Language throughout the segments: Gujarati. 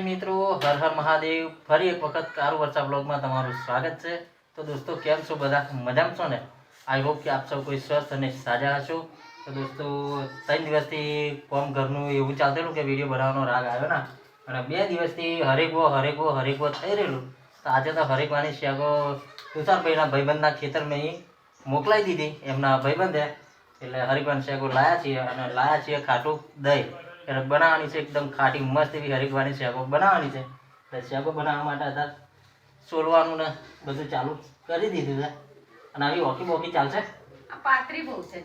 મિત્રો, હર હર મહાદેવ. ફરી એક વખત કારુ વર્ષા બ્લોગમાં તમારું સ્વાગત છે. તો દોસ્તો, કેમ છો બધા? મજામાં છો ને? આઈ હોપ કે આપ સૌ કોઈ સ્વસ્થ અને સાજા હશો. તો દોસ્તો, ત્રણ દિવસથી કોમ ઘરનું એવું ચાલતેલું કે વીડિયો બનાવવાનો રાગ આવ્યો ના. અને બે દિવસથી હરેકવો હરેકવો હરેકવો થઈ રહેલું. તો આજે તો હરેકવાની શેગો તુષારભાઈના ભાઈબંધના ખેતરમાં મેં મોકલાવી દીધી એમના ભાઈબંધે. એટલે હરિભાન શેકો લાયા છીએ અને લાયા છીએ ખાટું દહીં. એટલે બનાવવાની છે એકદમ ખાટી મસ્ત એવી હરિકવાની શેકો બનાવવાની છે. એટલે શેકો બનાવવા માટે અત્યારે સોલવાનું ને બધું ચાલુ કરી દીધું છે. અને આવી હોકી બોકી ચાલશે? પાતરી બહુ છે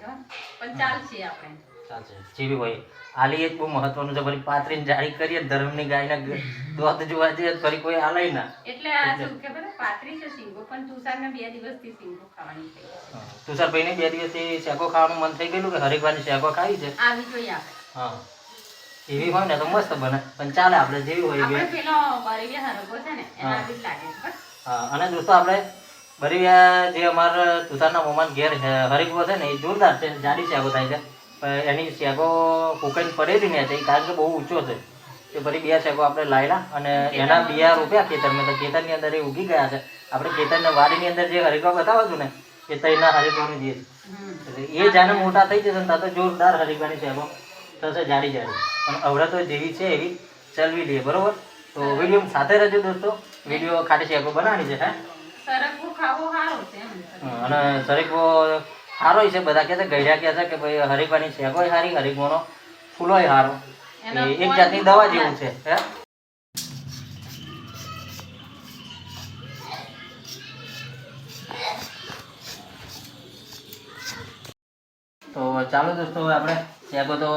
પણ ચાલશે આપણે. ચાલશે. જેવી હોય. આલી એક બહુ મહત્વનું છે. ફરી પાત્રીને જાળી કરીએ ધર્મની ગાયના દોધ જોવા જઈએ ફરી કોઈ આલે ના. એટલે આ શું કે બધા પાત્રી છે સિંગો પણ તુષારને બે દિવસથી સિંગો ખાવાની છે તુષારભાઈને બે દિવસથી શેકો ખાવાનું મન થઈ ગયેલું કે હરિકવાની શેકો ખાવી છે? આવી જોઈએ આપણે. હા. એવી હોય ને તો મસ્ત બને. પણ ચાલે આપણે જેવી હોય એવી. આપણે પેલો બરેલી હરકો છે ને એના હા. લાગે હા અને દોસ્તો આપણે બરી જે અમારા તુષારના મોમાન ઘેર છે હરિકવો છે ને એ જોરદાર છે જાડી શેગો થાય છે. પણ એની શેગો ફૂંકાઈને પડેલી ને છે કારણ કે બહુ ઊંચો છે. તો ફરી બે શેકો આપણે લાવ્યા અને એના બિયા રોપ્યા ખેતરમાં. તો ખેતરની અંદર એ ઉગી ગયા છે. આપણે ખેતરના વાડીની અંદર જે હરિકો બતાવો છું ને એ તૈના હરિકોનું જે એ જાણે મોટા થઈ જશે ને તો જોરદાર હરિકાની શેકો થશે જાડી જાડી. પણ અવરતો જેવી છે એવી ચલવી લઈએ બરોબર? તો વીડિયો સાથે રહેજો દોસ્તો. વીડિયો ખાટી શેકો બનાવવાની છે હે? સરગવો ખાવો સારો છે અને હરીકો સારો છે બધા કહે છે ગયડા કહે છે કે ભાઈ હરીકવાની શેકોય સારી હરીફોનો ફૂલોય સારો એક જાતની દવા જેવું છે હે? તો ચાલો દોસ્તો આપણે શેકો તો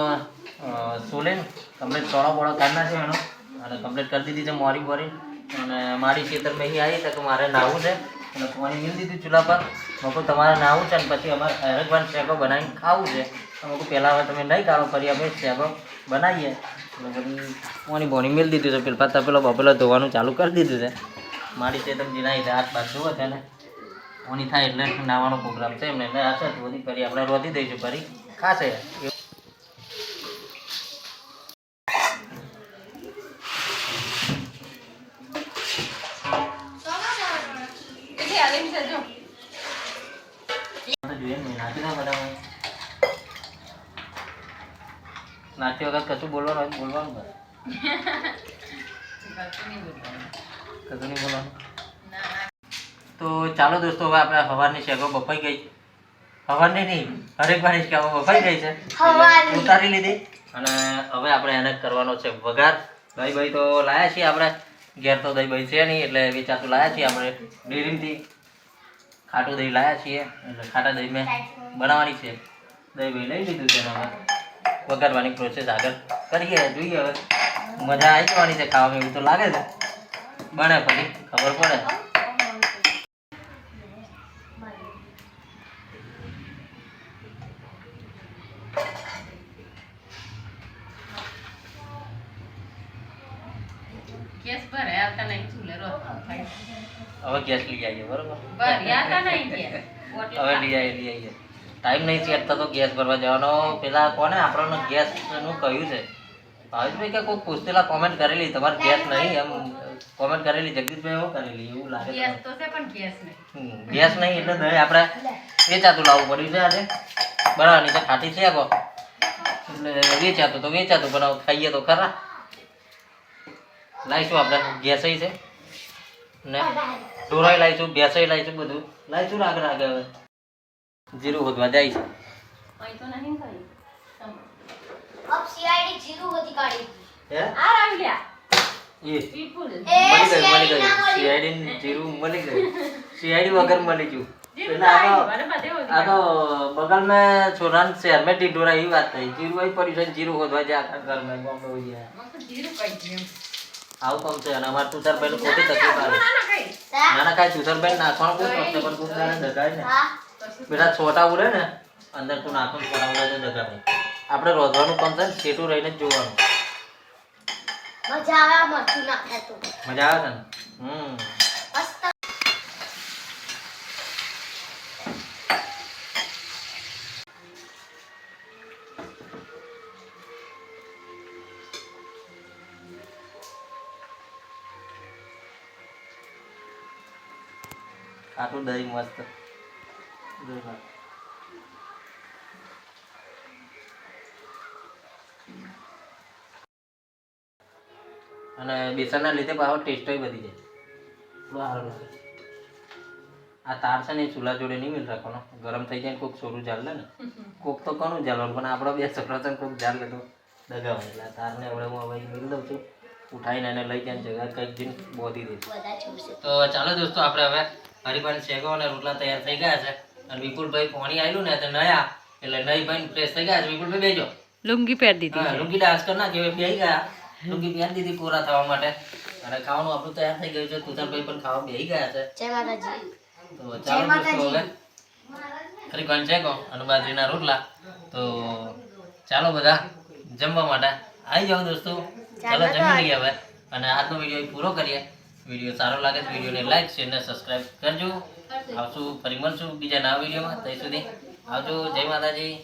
સોલે કમ્પ્લીટ ચોળો બોળો કાઢી નાખ્યો એનો. અને કમ્પ્લીટ કરી દીધી છે મોરી બોરી. અને મારી ખેતરમાં અહીં આવી, તો કે મારે નાહવું છે. અને પાણી મિલ દીધું ચૂલા પર. મકું તમારે નાહવું છે, અને પછી અમારે હરેકવાર શેકો બનાવીને ખાવું છે. મેં કહ્યું પહેલાં હવે તમે નહીં કાઢો ફરી આપણે શેકો બનાવીએ. પછી પાણી બોણી મિલ દીધું છે, પેલા પાછા પેલો બપેલો ધોવાનું ચાલુ કરી દીધું છે. મારી ચેતનજી જીના એટલે હાથ ધોવે છે ને ઓની થાય એટલે નાવાનો પ્રોગ્રામ છે એમને. એટલે આશા છે બધી ફરી આપણે રોધી દઈશું, ફરી ખાશે. છે જો નાખતી વખત કશું બોલવાનું હોય બોલવાનું બસ કશું નહીં બોલવાનું. કશું નહીં બોલવાનું ના, ના. તો ચાલો દોસ્તો હવે આપણે સવારની શેકો બફાઈ ગઈ. સવારની નહીં હરેક વારની શેકો બફાઈ ગઈ છે. ઉતારી લીધી. અને હવે આપણે એને કરવાનો છે વઘાર. દહીં ભાઈ તો લાયા છીએ આપણે. ઘેર તો દહીં ભાઈ છે નહીં એટલે વેચાતું લાયા છીએ આપણે ડેરીમાંથી ખાટું દહીં લાયા છીએ. એટલે ખાટા દહીં મેં બનાવવાની છે. દહીં ભાઈ લઈ લીધું છે હવે વઘારવાની પ્રોસેસ આગળ કરીએ, જોઈએ હવે. મજા આવી જવાની છે ખાવામાં, એવું તો લાગે છે. બને પછી, ખબર પડે. ગેસ ભરે આવતા નહીં ચૂલે હવે ગેસ લઈ આવીએ બરોબર? ભર્યા હતા નહીં ગેસ. હવે લઈ આવીએ લઈ આવીએ. ટાઈમ નહીં સેટ થતો ગેસ ભરવા જવાનો. પેલા કોને આપણને ગેસનું કહ્યું છે? ભાવેશભાઈ કે કોઈ પૂછતેલા કોમેન્ટ કરેલી તમારે ગેસ નહીં? એમ કોમેન્ટ કરેલી જગદીશભાઈ એવું કરેલી એવું લાગે ગેસ તો છે પણ ગેસ નહીં. ગેસ નહીં એટલે દહીં આપણે વેચાતું લાવવું પડ્યું છે આજે. બરાબર નીચે ખાટી છે કો એટલે વેચાતું તો વેચાતું પણ ખાઈએ તો ખરા. લાવીશું આપણે. ગેસઈ છે. ને ડોરાઈ લાવીશું બેસઈ લાવીશું બધું. લાવીશું આગળ આગળ હવે. જીરું હોદવા જાય છે. બગલ મેં છોરા શહેર મેં ટીડોરા એવી વાત થઈ. જીરું પડી છે જીરું હોદવા જાય આખા ઘર મેં આવું કામ છે અને અમારે બેન ખોટી તકલીફ આવે. ના ના કાંઈ સુથારભાઈ નાખવાનું કોઈ પ્રશ્ન પણ કોઈ દાડે દગાય ને? બેટા છોટા ઉડે ને અંદર તું નાખવાનું છોટા ઉડે તો દગાભાઈ આપણે રોધવાનું કામ છે ને છેટું રહીને જ જોવાનું. મજા આવે મજા આવે ને? હમ. ખાટું દહીં મસ્ત. અને બેસનના લીધે પાછો ટેસ્ટ વધી જાય. આ તાર છે ને ચૂલા જોડે નહીં મિલ રાખવાનો. ગરમ થઈ જાય ને કોક સોરું જાળ લે ને. કોક તો કોનું જાળવાનું પણ આપણા બે છોકરા છે કોક જાળ લે તો દગાવે. એટલે આ તારને હવે હું હવે મિલ દઉં છું. ઉઠાવીને એને લઈ જાય જગા કંઈક જઈને બોધી દઈશ તો ચાલો દોસ્તો આપણે હવે હરિભાઈ શેગો અને રોટલા તૈયાર થઈ ગયા છે. અને વિપુલભાઈ પાણી આવ્યું ને તો નયા. એટલે નહીં ભાઈ ફ્રેશ થઈ ગયા છે. વિપુલભાઈ બેજો. લુંગી પહેરી દીધી હા લુંગી ડાન્સ કર નાખી હવે બેહી ગયા. લુંગી પહેરી દીધી પૂરા થવા માટે. અને ખાવાનું આપણું તૈયાર થઈ ગયું છે. તુષારભાઈ પણ ખાવા બેહી ગયા છે. જય માતાજી. તો ચાલો હવે હરિભાઈ શેગો અને બાજરીના રોટલા. તો ચાલો બધા જમવા માટે. આવી જાઓ દોસ્તો. ચાલો જમી લઈએ હવે. અને આજનો વીડિયો પૂરો કરીએ. વીડિયો સારો લાગે તો વિડીયોને લાઈક શેર અને સબસ્ક્રાઈબ કરજો. આવશું, ફરી મળશું બીજા નવા વિડીયોમાં. ત્યાં સુધી આવજો. જય માતાજી.